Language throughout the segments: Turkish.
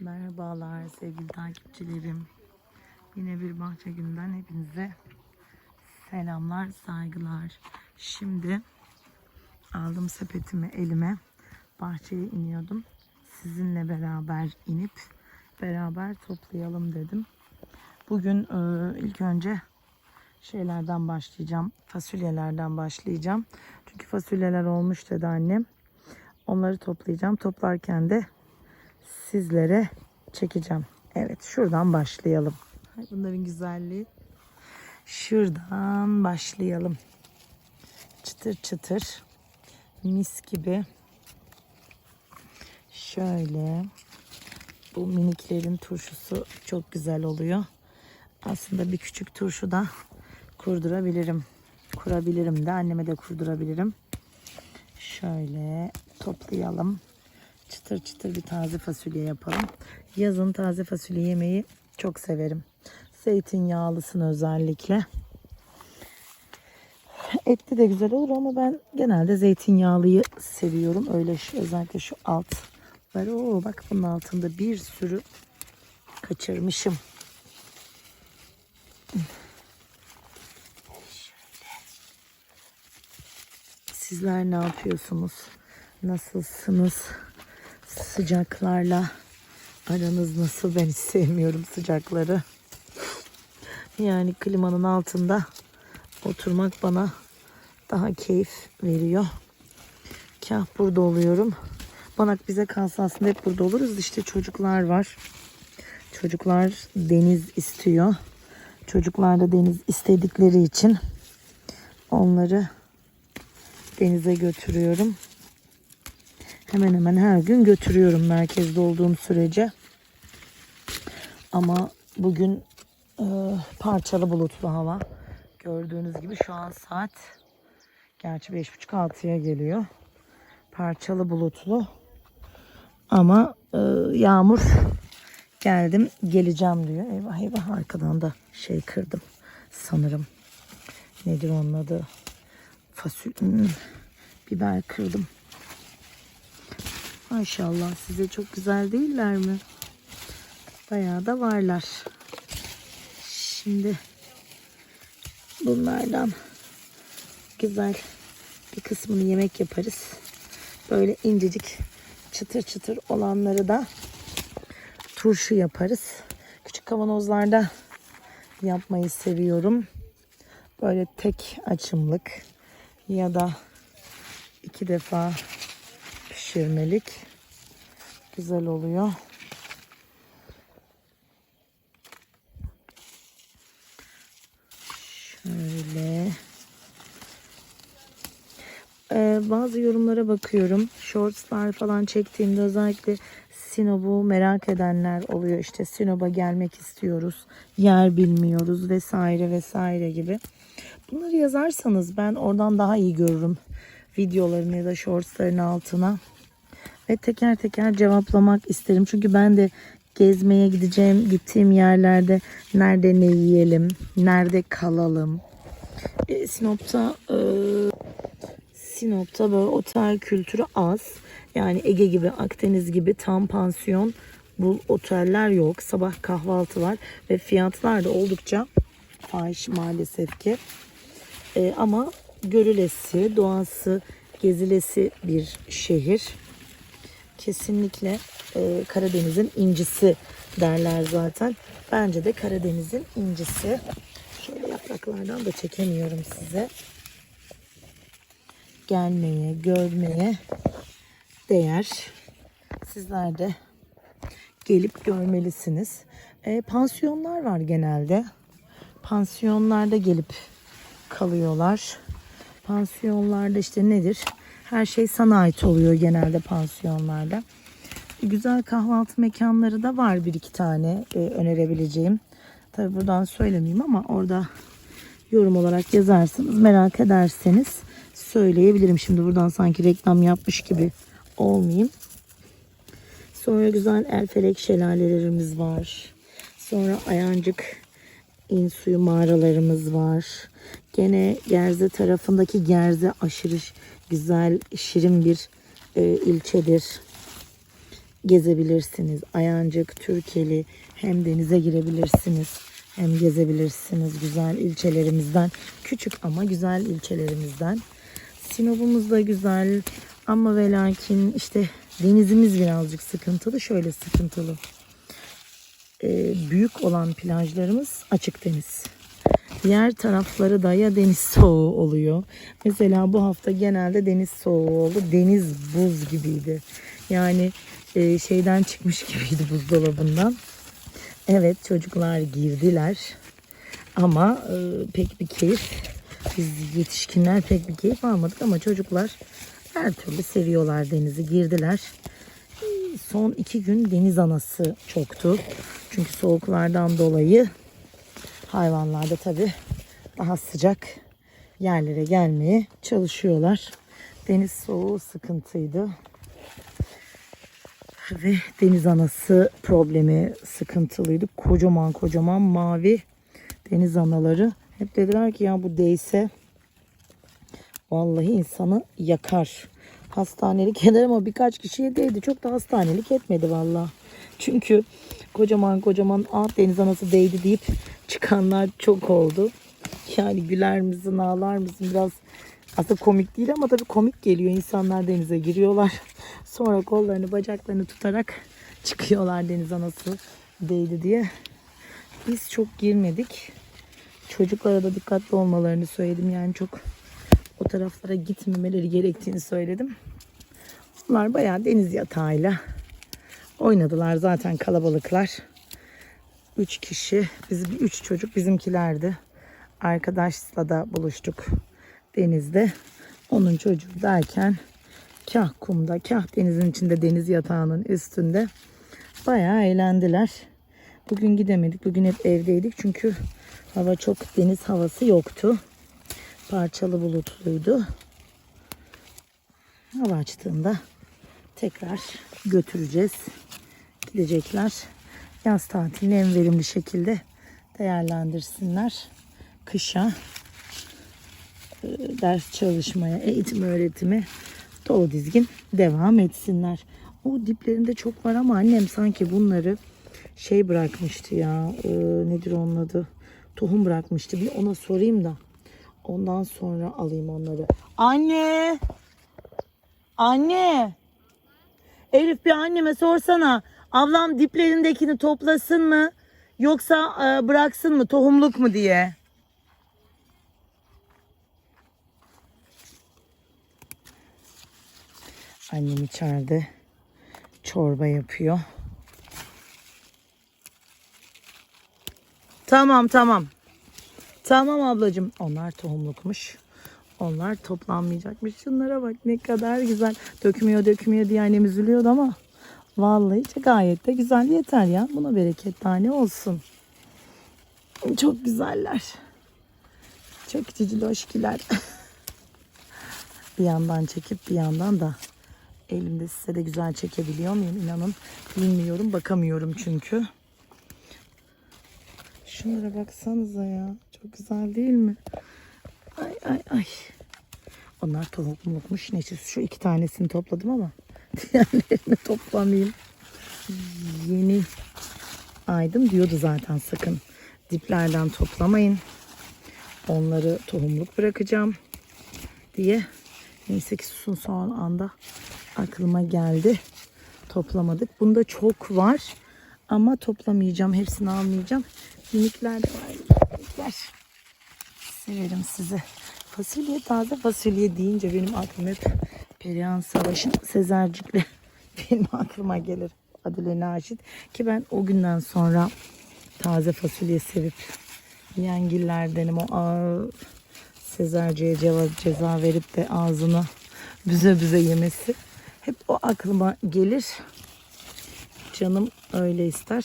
Merhabalar sevgili takipçilerim. Yine bir bahçe günden hepinize selamlar, saygılar. Şimdi aldım sepetimi elime. Bahçeye iniyordum. Sizinle beraber inip beraber toplayalım dedim. Bugün e, ilk önce şeylerden başlayacağım. Fasulyelerden başlayacağım. Çünkü fasulyeler olmuş dedi annem. Onları toplayacağım. Toplarken de sizlere çekeceğim. Evet şuradan başlayalım. Ay, Bunların güzelliği. Şuradan başlayalım. Çıtır çıtır. Mis gibi. Şöyle. Bu miniklerin turşusu çok güzel oluyor. Aslında bir küçük turşu da kurdurabilirim. Kurabilirim de anneme de kurdurabilirim. Şöyle toplayalım. Çıtır çıtır bir taze fasulye yapalım. Yazın taze fasulye yemeyi çok severim. Zeytinyağlısını özellikle. Etli de güzel olur ama ben genelde zeytinyağlıyı seviyorum. Öyle şu, özellikle şu alt var. Oo, bak bunun altında bir sürü kaçırmışım. Sizler ne yapıyorsunuz? Nasılsınız? Sıcaklarla aranız nasıl? Ben hiç sevmiyorum sıcakları. Yani klimanın altında oturmak bana daha keyif veriyor. Kah burada oluyorum. Banak bize kalsa aslında hep burada oluruz. İşte çocuklar var. Çocuklar deniz istiyor. Çocuklar da deniz istedikleri için onları denize götürüyorum. Hemen hemen her gün götürüyorum merkezde olduğum sürece. Ama bugün e, parçalı bulutlu hava. Gördüğünüz gibi şu an saat gerçi 5.30-6'ya geliyor. Parçalı bulutlu. Ama e, yağmur geldim geleceğim diyor. Eyvah eyvah arkadan da şey kırdım sanırım. Nedir onun adı? Fasulye, hmm, biber kırdım. Maşallah size çok güzel değiller mi? Bayağı da varlar. Şimdi bunlardan güzel bir kısmını yemek yaparız. Böyle incecik çıtır çıtır olanları da turşu yaparız. Küçük kavanozlarda yapmayı seviyorum. Böyle tek açımlık ya da iki defa pişirmelik güzel oluyor. Şöyle Ee, bazı yorumlara bakıyorum. Shortslar falan çektiğimde özellikle Sinop'u merak edenler oluyor. İşte Sinop'a gelmek istiyoruz. Yer bilmiyoruz vesaire vesaire gibi. Bunları yazarsanız ben oradan daha iyi görürüm. Videolarını ya da shortsların altına. Ve teker teker cevaplamak isterim. Çünkü ben de gezmeye gideceğim, gittiğim yerlerde nerede ne yiyelim, nerede kalalım. E, Sinop'ta e, Sinop'ta böyle otel kültürü az. Yani Ege gibi, Akdeniz gibi tam pansiyon bu oteller yok. Sabah kahvaltı var ve fiyatlar da oldukça fahiş maalesef ki. Ee, ama görülesi, doğası, gezilesi bir şehir. Kesinlikle e, Karadeniz'in incisi derler zaten. Bence de Karadeniz'in incisi. Şöyle yapraklardan da çekemiyorum size gelmeye, görmeye değer. Sizler de gelip görmelisiniz. E, pansiyonlar var genelde. Pansiyonlarda gelip kalıyorlar. Pansiyonlarda işte nedir? Her şey sana ait oluyor genelde pansiyonlarda. Güzel kahvaltı mekanları da var bir iki tane e, önerebileceğim. Tabi buradan söylemeyeyim ama orada yorum olarak yazarsınız. Merak ederseniz söyleyebilirim. Şimdi buradan sanki reklam yapmış gibi olmayayım. Sonra güzel Elfelek şelalelerimiz var. Sonra Ayancık İnsuyu mağaralarımız var. Gene Gerze tarafındaki Gerze aşırı güzel, şirin bir e, ilçedir. gezebilirsiniz. Ayancık, Türkeli hem denize girebilirsiniz hem gezebilirsiniz güzel ilçelerimizden. Küçük ama güzel ilçelerimizden. Sinop'umuz da güzel ama ve lakin işte denizimiz birazcık sıkıntılı. Şöyle sıkıntılı. Ee, büyük olan plajlarımız açık deniz. Diğer tarafları da ya deniz soğuğu oluyor. Mesela bu hafta genelde deniz soğuğu oldu. Deniz buz gibiydi. Yani e, şeyden çıkmış gibiydi buzdolabından. Evet çocuklar girdiler. Ama e, pek bir keyif. Biz yetişkinler pek bir keyif almadık ama çocuklar her türlü seviyorlar denizi. Girdiler. Son iki gün deniz anası çoktu. Çünkü soğuklardan dolayı hayvanlar da tabii daha sıcak yerlere gelmeye çalışıyorlar. Deniz soğuğu sıkıntıydı. Ve deniz anası problemi sıkıntılıydı. Kocaman kocaman mavi deniz anaları. Hep dediler ki ya bu değse vallahi insanı yakar. Hastanelik eder ama birkaç kişiye değdi. Çok da hastanelik etmedi vallahi. Çünkü kocaman kocaman ah deniz anası değdi deyip çıkanlar çok oldu. Yani güler misin ağlar mısın biraz aslında komik değil ama tabii komik geliyor. İnsanlar denize giriyorlar. Sonra kollarını bacaklarını tutarak çıkıyorlar deniz anası değdi diye. Biz çok girmedik. Çocuklara da dikkatli olmalarını söyledim. Yani çok o taraflara gitmemeleri gerektiğini söyledim. Onlar bayağı deniz yatağıyla oynadılar zaten kalabalıklar. Üç kişi, biz üç çocuk bizimkilerdi. Arkadaşla da buluştuk denizde. Onun çocuğu derken kah kumda, kah denizin içinde deniz yatağının üstünde bayağı eğlendiler. Bugün gidemedik. Bugün hep evdeydik çünkü hava çok deniz havası yoktu. Parçalı bulutluydu. Hava açtığında tekrar götüreceğiz. Gidecekler. Yaz tatilini en verimli şekilde değerlendirsinler. Kışa e, ders çalışmaya, eğitim öğretimi dolu dizgin devam etsinler. O diplerinde çok var ama annem sanki bunları şey bırakmıştı ya. e, nedir onun adı? Tohum bırakmıştı. Bir ona sorayım da. Ondan sonra alayım onları. Anne! Anne! Elif bir anneme sorsana. Ablam diplerindekini toplasın mı? Yoksa e, bıraksın mı? Tohumluk mu diye. Annem içeride çorba yapıyor. Tamam tamam. Tamam ablacığım. Onlar tohumlukmuş. Onlar toplanmayacakmış. Şunlara bak ne kadar güzel. Dökmüyor dökmüyor diye annem üzülüyordu ama vallahi gayet de güzel yeter ya. Buna bereket tane olsun. Çok güzeller. Çok cici loşkiler. bir yandan çekip bir yandan da elimde size de güzel çekebiliyor muyum? İnanın bilmiyorum. Bakamıyorum çünkü. Şunlara baksanıza ya. Çok güzel değil mi? Ay ay ay. Onlar tohumlukmuş. Neyse şu iki tanesini topladım ama diğerlerini toplamayayım. Yeni aydım diyordu zaten sakın diplerden toplamayın. Onları tohumluk bırakacağım diye. Neyse ki son son anda aklıma geldi. Toplamadık. Bunda çok var ama toplamayacağım. Hepsini almayacağım. Minikler de var. Minikler. Severim sizi. Fasulye taze fasulye deyince benim aklıma hep Perihan Savaş'ın Sezercik'le benim aklıma gelir. Adile Naşit. Ki ben o günden sonra taze fasulye sevip yengillerdenim. O ağır ceza, ceza verip de ağzını büze büze yemesi. Hep o aklıma gelir. Canım öyle ister.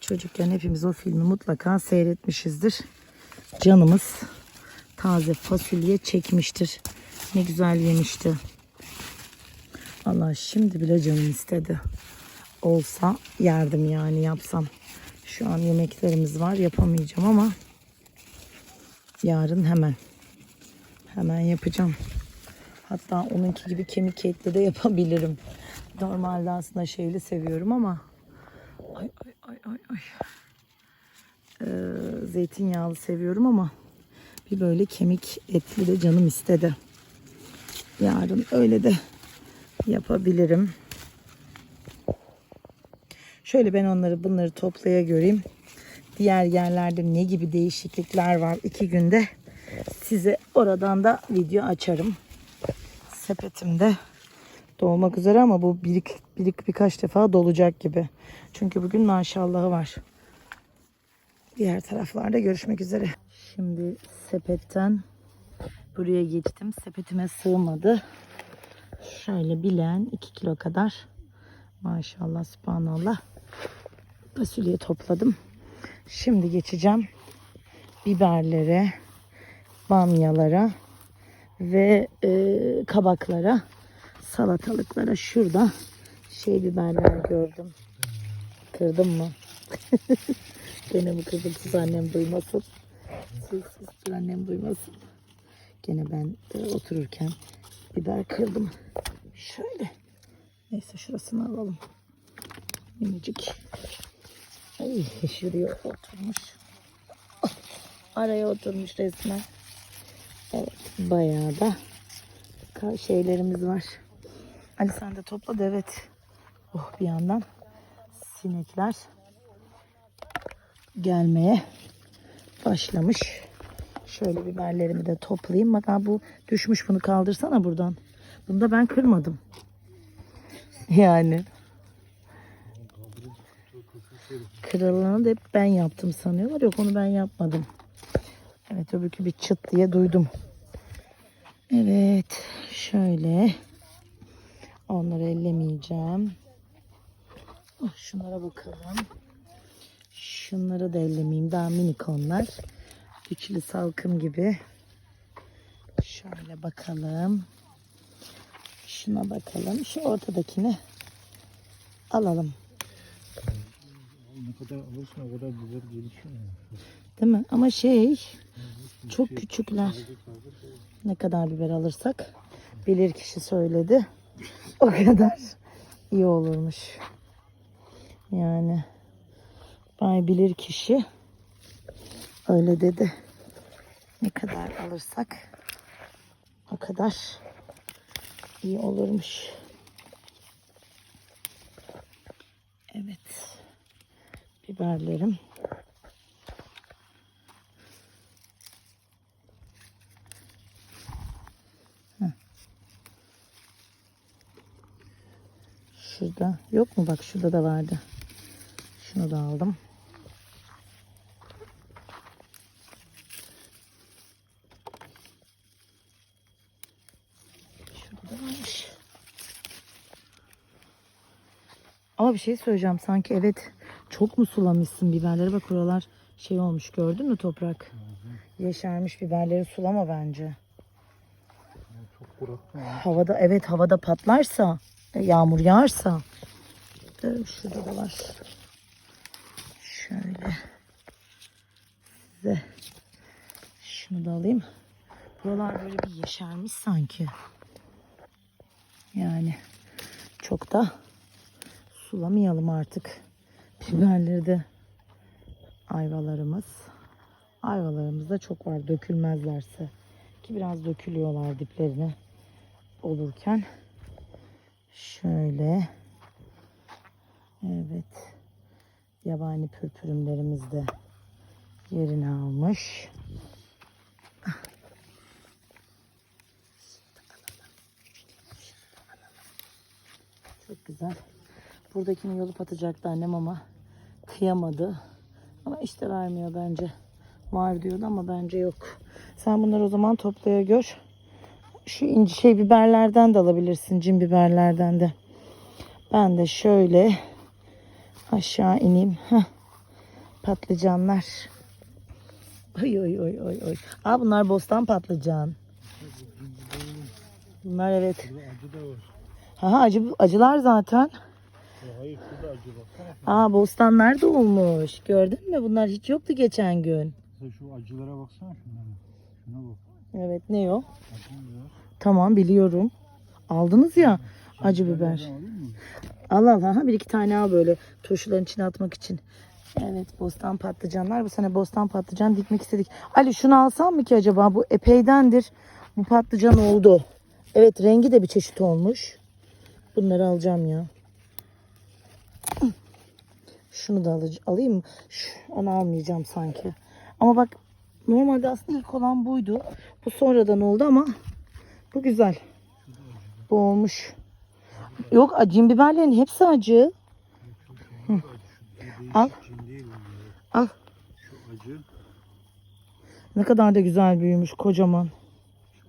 Çocukken hepimiz o filmi mutlaka seyretmişizdir. Canımız taze fasulye çekmiştir. Ne güzel yemişti. Allah şimdi bile canım istedi. Olsa yerdim yani yapsam. Şu an yemeklerimiz var yapamayacağım ama yarın hemen hemen yapacağım. Hatta onunki gibi kemik etli de yapabilirim. Normalde aslında şeyli seviyorum ama ay ay ay ay ay. Ee, zeytinyağlı seviyorum ama bir böyle kemik etli de canım istedi. Yarın öyle de yapabilirim. Şöyle ben onları bunları toplaya göreyim. Diğer yerlerde ne gibi değişiklikler var iki günde size oradan da video açarım. Sepetimde dolmak üzere ama bu birik, birik birkaç defa dolacak gibi. Çünkü bugün maşallahı var. Diğer taraflarda görüşmek üzere. Şimdi sepetten buraya geçtim. Sepetime sığmadı. Şöyle bilen 2 kilo kadar maşallah subhanallah fasulye topladım. Şimdi geçeceğim biberlere, bamyalara ve e, kabaklara, salatalıklara. Şurada şey biberler gördüm. Kırdım mı? Gene mi kırdım? Siz annem duymasın. Siz dur annem duymasın. Gene ben de otururken biber kırdım. Şöyle. Neyse şurasını alalım. Minicik. Ay şuraya oturmuş. Araya oturmuş resmen. Evet bayağı da şeylerimiz var. Ali sen de topladı evet. Oh bir yandan sinekler gelmeye başlamış. Şöyle biberlerimi de toplayayım. Bak ha, bu düşmüş bunu kaldırsana buradan. Bunu da ben kırmadım. Yani. Kırılanı da hep ben yaptım sanıyorlar. Yok onu ben yapmadım. Evet öbürkü bir çıt diye duydum. Evet şöyle. Onları ellemeyeceğim. Oh, şunlara bakalım. Şunları da ellemeyeyim. Daha minik onlar. Üçlü salkım gibi. Şöyle bakalım. Şuna bakalım. Şu ortadakini alalım. Ne kadar alırsan o kadar biber gelişiyor. Değil mi? Ama şey çok küçükler. Ne kadar biber alırsak bilir kişi söyledi. O kadar iyi olurmuş. Yani bay bilir kişi öyle dedi. Ne kadar alırsak o kadar iyi olurmuş. Evet. Biberlerim. Şurada yok mu? Bak şurada da vardı. Şunu da aldım. Şurada da varmış. Ama bir şey söyleyeceğim. Sanki evet çok mu sulamışsın biberleri? Bak oralar şey olmuş gördün mü toprak? Yeşermiş biberleri sulama bence. Çok kurak? Havada evet havada patlarsa e, yağmur yağarsa Dur, şurada da var. Şöyle size şunu da alayım. Buralar böyle bir yeşermiş sanki. Yani çok da sulamayalım artık. Biberleri de ayvalarımız. Ayvalarımız da çok var dökülmezlerse. Ki biraz dökülüyorlar diplerine olurken. Şöyle. Evet. Yabani pürpürümlerimiz de yerini almış. Çok güzel. Buradakini yolup atacaktı annem ama kıyamadı. Ama işte vermiyor bence. Var diyordu ama bence yok. Sen bunları o zaman toplaya gör. Şu inci şey biberlerden de alabilirsin. Cin biberlerden de. Ben de şöyle aşağı ineyim. Heh. Patlıcanlar. Oy oy oy oy oy. Aa bunlar bostan patlıcan. Bunlar evet. Acı da var. Ha acı acılar zaten. Ya hayır şurada acı baksana. Aa bostanlar da olmuş. Gördün mü? Bunlar hiç yoktu geçen gün. Şu acılara baksana şunlara. Şuna bak. Evet ne o? Tamam biliyorum. Aldınız ya. Acı biber. Al al ha bir iki tane al böyle turşuların içine atmak için. Evet bostan patlıcanlar. Bu sene bostan patlıcan dikmek istedik. Ali şunu alsam mı ki acaba? Bu epeydendir. Bu patlıcan oldu. Evet rengi de bir çeşit olmuş. Bunları alacağım ya. Şunu da alayım mı? Onu almayacağım sanki. Ama bak normalde aslında ilk olan buydu. Bu sonradan oldu ama bu güzel. Bu olmuş. Yok acı biberlerin hepsi acı. Hı. Al. Al. Şu acı. Ne kadar da güzel büyümüş kocaman.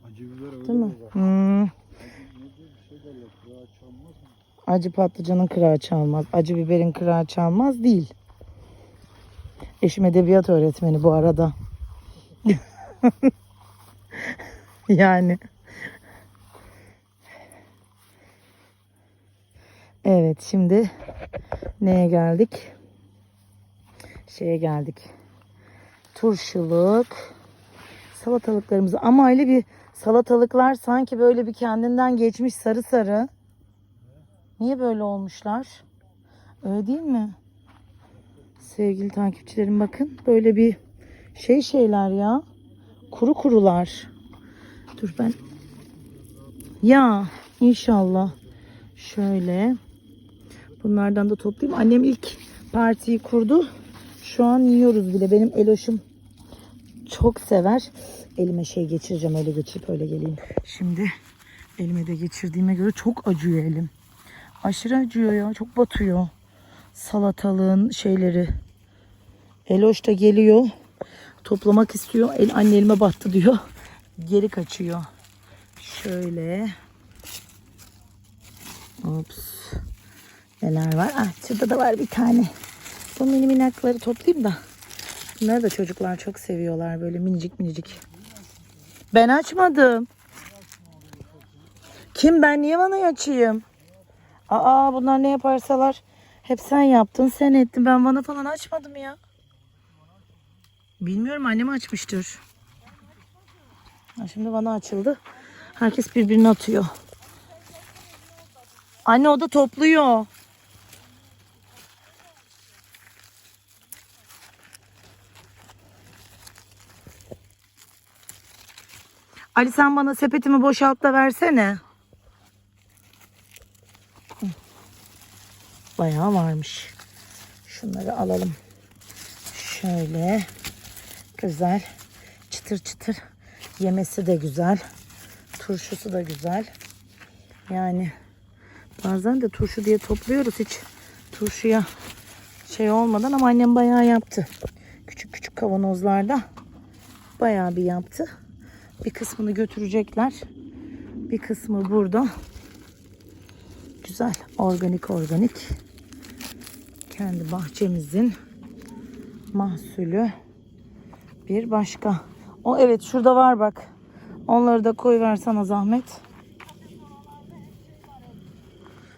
Acı biber öyle Değil mi? Hmm. Ne diye bir şey derler. Kulağa çalmaz mı? Acı patlıcanın kırağı çalmaz. Acı biberin kırağı çalmaz değil. Eşim edebiyat öğretmeni bu arada. yani. Evet şimdi neye geldik? Şeye geldik. Turşuluk. Salatalıklarımızı ama öyle bir salatalıklar sanki böyle bir kendinden geçmiş sarı sarı. Niye böyle olmuşlar? Öyle değil mi? Sevgili takipçilerim bakın böyle bir şey şeyler ya. Kuru kurular. Dur ben. Ya inşallah. Şöyle. Bunlardan da toplayayım. Annem ilk partiyi kurdu. Şu an yiyoruz bile. Benim Eloş'um çok sever. Elime şey geçireceğim. Öyle geçirip öyle geleyim. Şimdi elime de geçirdiğime göre çok acıyor elim. Aşırı acıyor ya. Çok batıyor. Salatalığın şeyleri. Eloş da geliyor. Toplamak istiyor. El, anne elime battı diyor. Geri kaçıyor. Şöyle. Ops. Neler var? Ah şurada da var bir tane. Bu mini minakları toplayayım da. Bunları da çocuklar çok seviyorlar böyle minicik minicik. Ben açmadım. Kim ben niye vanayı açayım? Aa bunlar ne yaparsalar hep sen yaptın sen ettin ben vana falan açmadım ya. Bilmiyorum annem açmıştır. Şimdi vana açıldı. Herkes birbirini atıyor. Anne o da topluyor. Ali sen bana sepetimi boşalt da versene. Bayağı varmış. Şunları alalım. Şöyle. Güzel. Çıtır çıtır. Yemesi de güzel. Turşusu da güzel. Yani bazen de turşu diye topluyoruz hiç turşuya şey olmadan ama annem bayağı yaptı. Küçük küçük kavanozlarda bayağı bir yaptı. Bir kısmını götürecekler. Bir kısmı burada. Güzel. Organik organik. Kendi bahçemizin mahsulü. Bir başka. O evet şurada var bak. Onları da koy versene zahmet.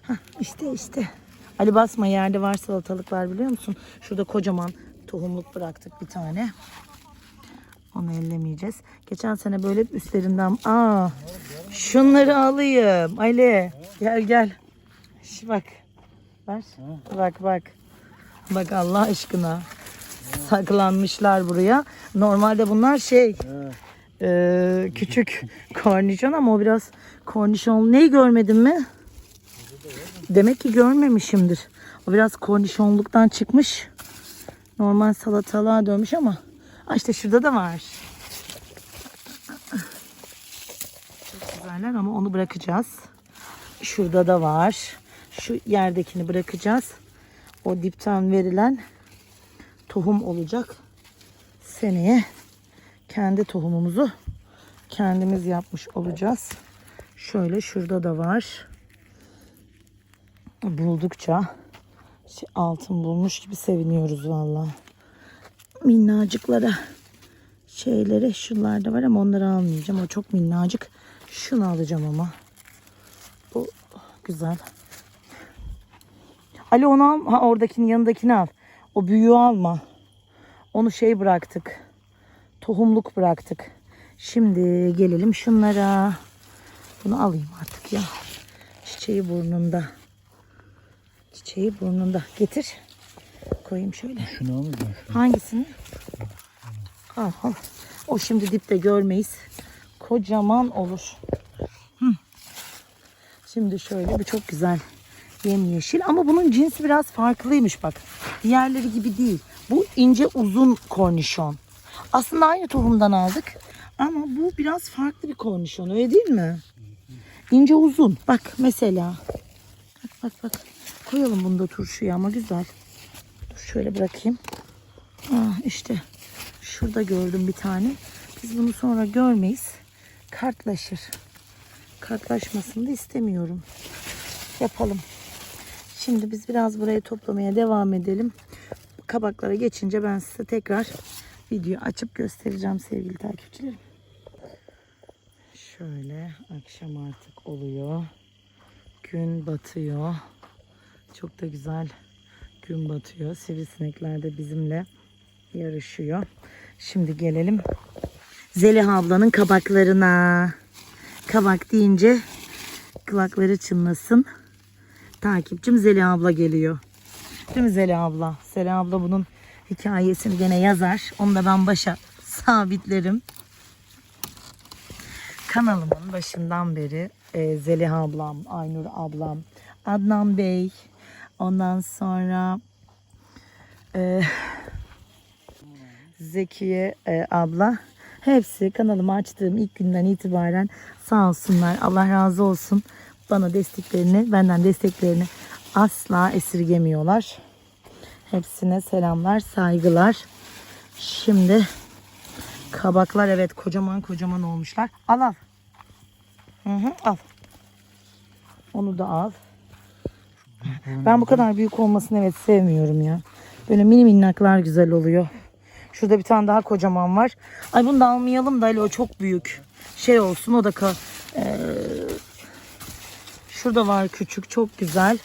Hah, işte işte. Ali basma yerde var salatalıklar biliyor musun? Şurada kocaman tohumluk bıraktık bir tane. Onu ellemeyeceğiz. Geçen sene böyle üstlerinden aa şunları alayım. Ali gel gel. Şu bak. Ver. Bak bak. Bak Allah aşkına. Saklanmışlar buraya. Normalde bunlar şey e, küçük kornişon ama o biraz kornişon. Neyi görmedin mi? Demek ki görmemişimdir. O biraz kornişonluktan çıkmış. Normal salatalığa dönmüş ama Aa, işte şurada da var. Çok güzeller ama onu bırakacağız. Şurada da var. Şu yerdekini bırakacağız. O dipten verilen tohum olacak. Seneye kendi tohumumuzu kendimiz yapmış olacağız. Şöyle şurada da var. Buldukça şey, altın bulmuş gibi seviniyoruz vallahi minnacıklara şeyleri şunlarda var ama onları almayacağım. O çok minnacık. Şunu alacağım ama. Bu güzel. Ali onu al. Ha, oradakinin yanındakini al. O büyüğü alma. Onu şey bıraktık. Tohumluk bıraktık. Şimdi gelelim şunlara. Bunu alayım artık ya. Çiçeği burnunda. Çiçeği burnunda. Getir. Koyayım şöyle. Şunu al mı? Hangisini? Al al. O şimdi dipte görmeyiz. Kocaman olur. Hı. Şimdi şöyle bu çok güzel. Yemyeşil ama bunun cinsi biraz farklıymış bak. Diğerleri gibi değil. Bu ince uzun kornişon. Aslında aynı tohumdan aldık. Ama bu biraz farklı bir kornişon öyle değil mi? İnce uzun. Bak mesela. Bak bak bak. Koyalım bunu da turşuya ama güzel. Dur şöyle bırakayım. Ah işte şurada gördüm bir tane. Biz bunu sonra görmeyiz. Kartlaşır. Kartlaşmasını da istemiyorum. Yapalım. Şimdi biz biraz burayı toplamaya devam edelim. Kabaklara geçince ben size tekrar video açıp göstereceğim sevgili takipçilerim. Şöyle akşam artık oluyor. Gün batıyor. Çok da güzel gün batıyor. Sivrisinekler de bizimle yarışıyor. Şimdi gelelim Zeliha ablanın kabaklarına. Kabak deyince kulakları çınlasın. Takipçim Zeliha abla geliyor. Değil mi Zeliha abla? Zeliha abla bunun hikayesini gene yazar. Onu da ben başa sabitlerim. Kanalımın başından beri e, Zeliha ablam, Aynur ablam, Adnan Bey, ondan sonra e, Zekiye e, abla hepsi kanalımı açtığım ilk günden itibaren sağ olsunlar. Allah razı olsun. Bana desteklerini, benden desteklerini asla esirgemiyorlar. Hepsine selamlar, saygılar. Şimdi kabaklar evet kocaman kocaman olmuşlar. Al al. Hı hı, al. Onu da al. Ben bu kadar büyük olmasını evet sevmiyorum ya. Böyle mini minnaklar güzel oluyor. Şurada bir tane daha kocaman var. Ay bunu da almayalım da Ali o çok büyük. Şey olsun o da ka Ee, şurada var küçük çok güzel.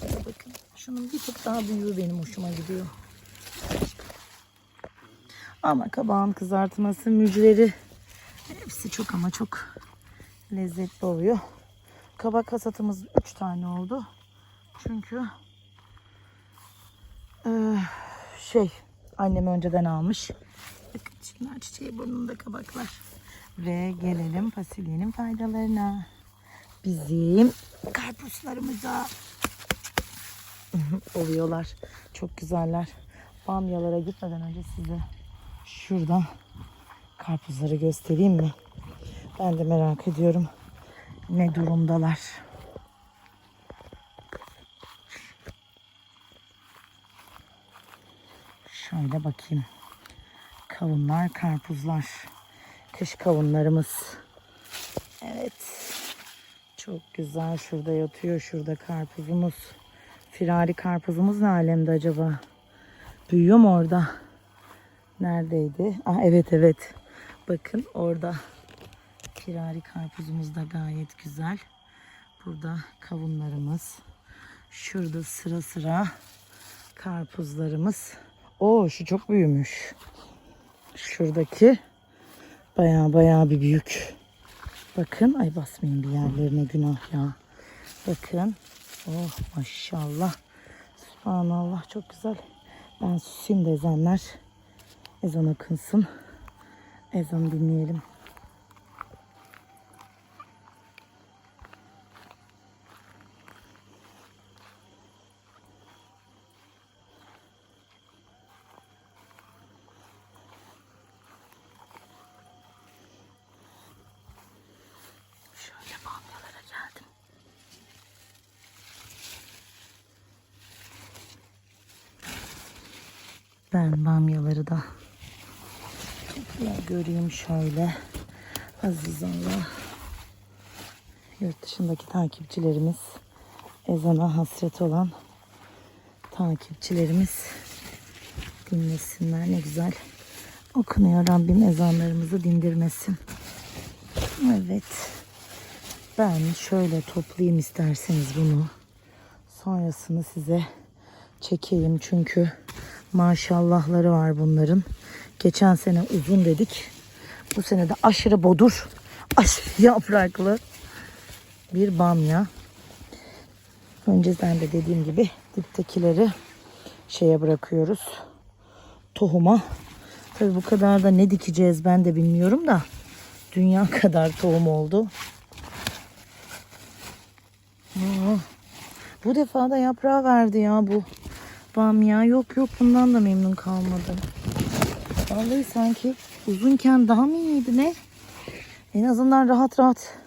Şöyle bakın. Şunun bir tık daha büyüğü benim hoşuma gidiyor. Ama kabağın kızartması, mücveri hepsi çok ama çok lezzetli oluyor. Kabak hasatımız 3 tane oldu. Çünkü eee, şey annem önceden almış. Bakın şunlar çiçeği burnunda kabaklar. Ve gelelim fasulyenin faydalarına. Bizim karpuzlarımıza oluyorlar. Çok güzeller. Bamyalara gitmeden önce size şuradan karpuzları göstereyim mi? Ben de merak ediyorum ne durumdalar. Şöyle bakayım. Kavunlar, karpuzlar. Kış kavunlarımız. Evet. Çok güzel. Şurada yatıyor. Şurada karpuzumuz. Firari karpuzumuz ne alemde acaba? Büyüyor mu orada? Neredeydi? Ah evet evet. Bakın orada. Firari karpuzumuz da gayet güzel. Burada kavunlarımız. Şurada sıra sıra karpuzlarımız. Oo şu çok büyümüş. Şuradaki baya baya bir büyük. Bakın ay basmayın bir yerlerine günah ya. Bakın. Oh maşallah. Subhanallah çok güzel. Ben susayım da ezanlar. Ezan okunsın. Ezan dinleyelim. Şöyle bamyalara geldim. Ben bamyaları da çok göreyim şöyle. Aziz Allah. Yurt dışındaki takipçilerimiz, ezana hasret olan takipçilerimiz dinlesinler. Ne güzel okunuyor. Rabbim ezanlarımızı dindirmesin. Evet. Ben şöyle toplayayım isterseniz bunu. Sonrasını size çekeyim çünkü maşallahları var bunların. Geçen sene uzun dedik. Bu sene de aşırı bodur, aşırı yapraklı bir bamya. Önceden de dediğim gibi diptekileri şeye bırakıyoruz. Tohuma. Tabii bu kadar da ne dikeceğiz ben de bilmiyorum da. Dünya kadar tohum oldu. Aa, bu defa da yaprağı verdi ya bu bamya. Yok yok bundan da memnun kalmadım. Vallahi sanki uzunken daha mı iyiydi ne? En azından rahat rahat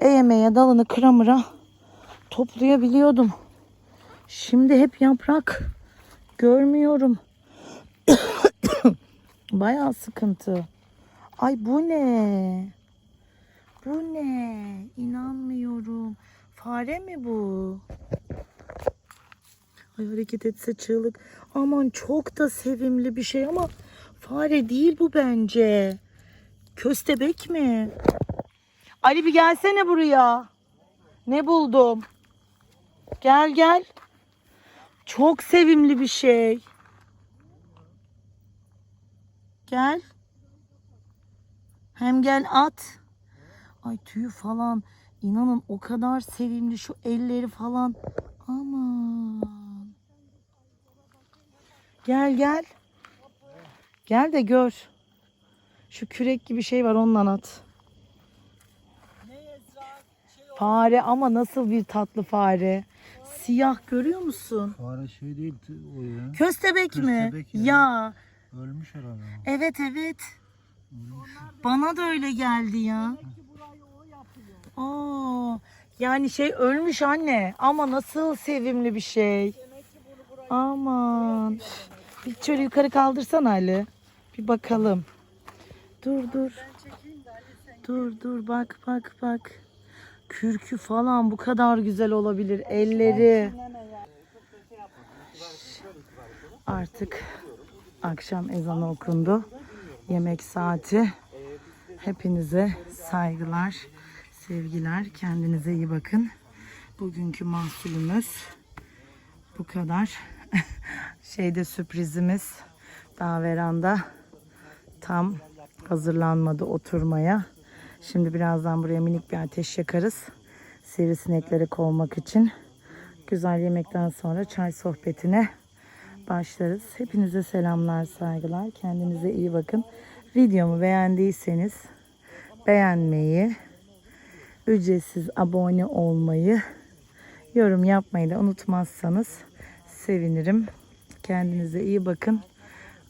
eğmeye dalını kıramıra toplayabiliyordum. Şimdi hep yaprak görmüyorum. Bayağı sıkıntı. Ay bu ne? Bu ne? İnanmıyorum. Fare mi bu? Ay hareket etse çığlık. Aman çok da sevimli bir şey ama fare değil bu bence. Köstebek mi? Ali bir gelsene buraya. Ne buldum? Gel gel. Çok sevimli bir şey. Gel. Hem gel at. Ay tüyü falan. İnanın o kadar sevimli şu elleri falan. Aman. Gel gel. Gel de gör. Şu kürek gibi şey var ondan at. Fare ama nasıl bir tatlı fare. Siyah görüyor musun? Fare şey değil o ya. Köstebek, mi? Köstebek ya. ya. Ölmüş herhalde. Evet evet. Bana da öyle geldi ya. Oo, yani şey ölmüş anne ama nasıl sevimli bir şey. Aman. Bir şöyle yukarı kaldırsan Ali. Bir bakalım. Dur dur. Dur dur bak bak bak. Kürkü falan bu kadar güzel olabilir. Elleri. Artık akşam ezanı okundu. Yemek saati. Hepinize saygılar, sevgiler. Kendinize iyi bakın. Bugünkü mahsulümüz bu kadar. Şeyde sürprizimiz daha veranda tam hazırlanmadı oturmaya. Şimdi birazdan buraya minik bir ateş yakarız. Sivrisinekleri kovmak için. Güzel yemekten sonra çay sohbetine başlarız. Hepinize selamlar, saygılar. Kendinize iyi bakın. Videomu beğendiyseniz beğenmeyi, ücretsiz abone olmayı, yorum yapmayı da unutmazsanız sevinirim. Kendinize iyi bakın.